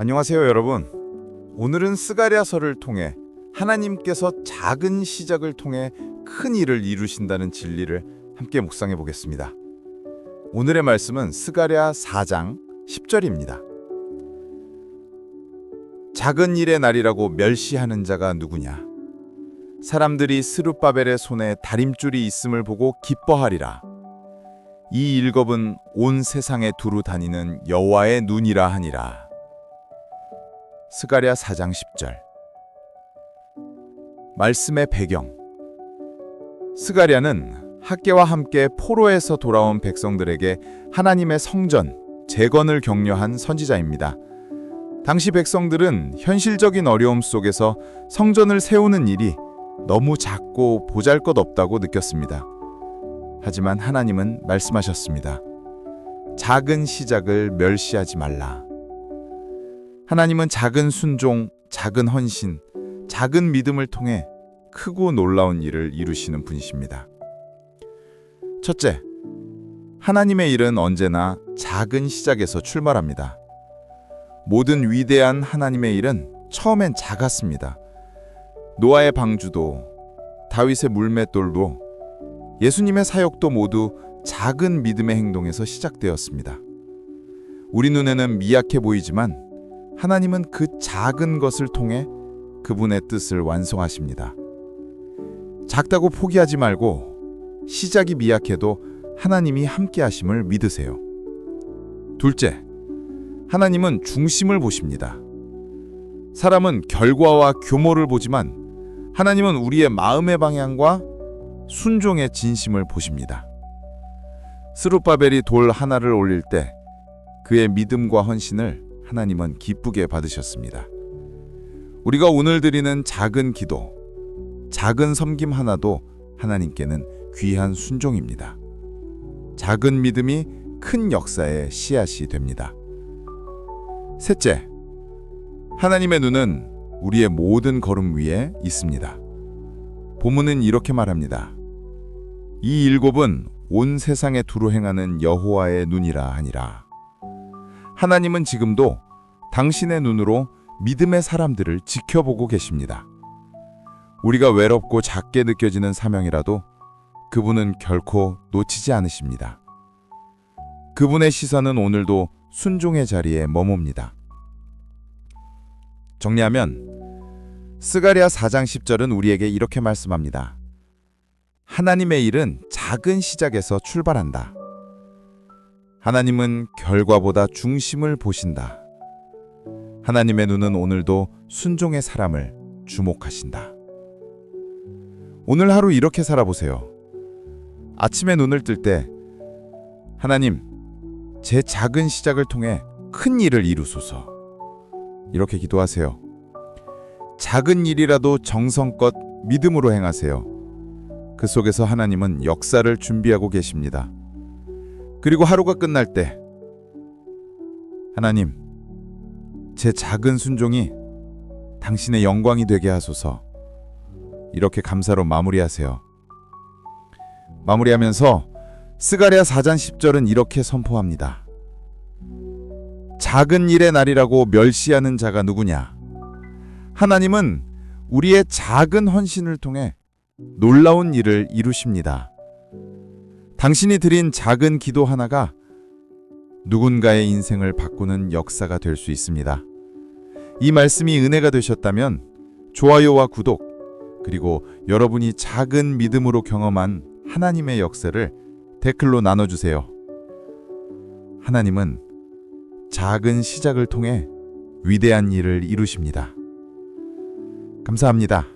안녕하세요, 여러분. 오늘은 스가랴서를 통해 하나님께서 작은 시작을 통해 큰 일을 이루신다는 진리를 함께 묵상해 보겠습니다. 오늘의 말씀은 스가랴 4장 10절입니다. 작은 일의 날이라고 멸시하는 자가 누구냐? 사람들이 스룹바벨의 손에 다림줄이 있음을 보고 기뻐하리라. 이 일겁은 온 세상에 두루 다니는 여호와의 눈이라 하니라. 스가랴 4장 10절 말씀의 배경 스가랴는 학계와 함께 포로에서 돌아온 백성들에게 하나님의 성전, 재건을 격려한 선지자입니다. 당시 백성들은 현실적인 어려움 속에서 성전을 세우는 일이 너무 작고 보잘것없다고 느꼈습니다. 하지만 하나님은 말씀하셨습니다. 작은 시작을 멸시하지 말라. 하나님은 작은 순종, 작은 헌신, 작은 믿음을 통해 크고 놀라운 일을 이루시는 분이십니다. 첫째, 하나님의 일은 언제나 작은 시작에서 출발합니다. 모든 위대한 하나님의 일은 처음엔 작았습니다. 노아의 방주도, 다윗의 물맷돌도, 예수님의 사역도 모두 작은 믿음의 행동에서 시작되었습니다. 우리 눈에는 미약해 보이지만 하나님은 그 작은 것을 통해 그분의 뜻을 완성하십니다. 작다고 포기하지 말고 시작이 미약해도 하나님이 함께 하심을 믿으세요. 둘째, 하나님은 중심을 보십니다. 사람은 결과와 규모를 보지만 하나님은 우리의 마음의 방향과 순종의 진심을 보십니다. 스룹바벨이 돌 하나를 올릴 때 그의 믿음과 헌신을 하나님은 기쁘게 받으셨습니다. 우리가 오늘 드리는 작은 기도, 작은 섬김 하나도 하나님께는 귀한 순종입니다. 작은 믿음이 큰 역사의 씨앗이 됩니다. 셋째, 하나님의 눈은 우리의 모든 걸음 위에 있습니다. 본문은 이렇게 말합니다. 이 일곱은 온 세상에 두루 행하는 여호와의 눈이라 하니라. 하나님은 지금도 당신의 눈으로 믿음의 사람들을 지켜보고 계십니다. 우리가 외롭고 작게 느껴지는 사명이라도 그분은 결코 놓치지 않으십니다. 그분의 시선은 오늘도 순종의 자리에 머뭅니다. 정리하면 스가랴 4장 10절은 우리에게 이렇게 말씀합니다. 하나님의 일은 작은 시작에서 출발한다. 하나님은 결과보다 중심을 보신다. 하나님의 눈은 오늘도 순종의 사람을 주목하신다. 오늘 하루 이렇게 살아보세요. 아침에 눈을 뜰 때 하나님, 제 작은 시작을 통해 큰 일을 이루소서. 이렇게 기도하세요. 작은 일이라도 정성껏 믿음으로 행하세요. 그 속에서 하나님은 역사를 준비하고 계십니다. 그리고 하루가 끝날 때 하나님, 제 작은 순종이 당신의 영광이 되게 하소서. 이렇게 감사로 마무리하세요. 마무리하면서 스가랴 4장 10절은 이렇게 선포합니다. 작은 일의 날이라고 멸시하는 자가 누구냐? 하나님은 우리의 작은 헌신을 통해 놀라운 일을 이루십니다. 당신이 드린 작은 기도 하나가 누군가의 인생을 바꾸는 역사가 될 수 있습니다. 이 말씀이 은혜가 되셨다면 좋아요와 구독, 그리고 여러분이 작은 믿음으로 경험한 하나님의 역사를 댓글로 나눠주세요. 하나님은 작은 시작을 통해 위대한 일을 이루십니다. 감사합니다.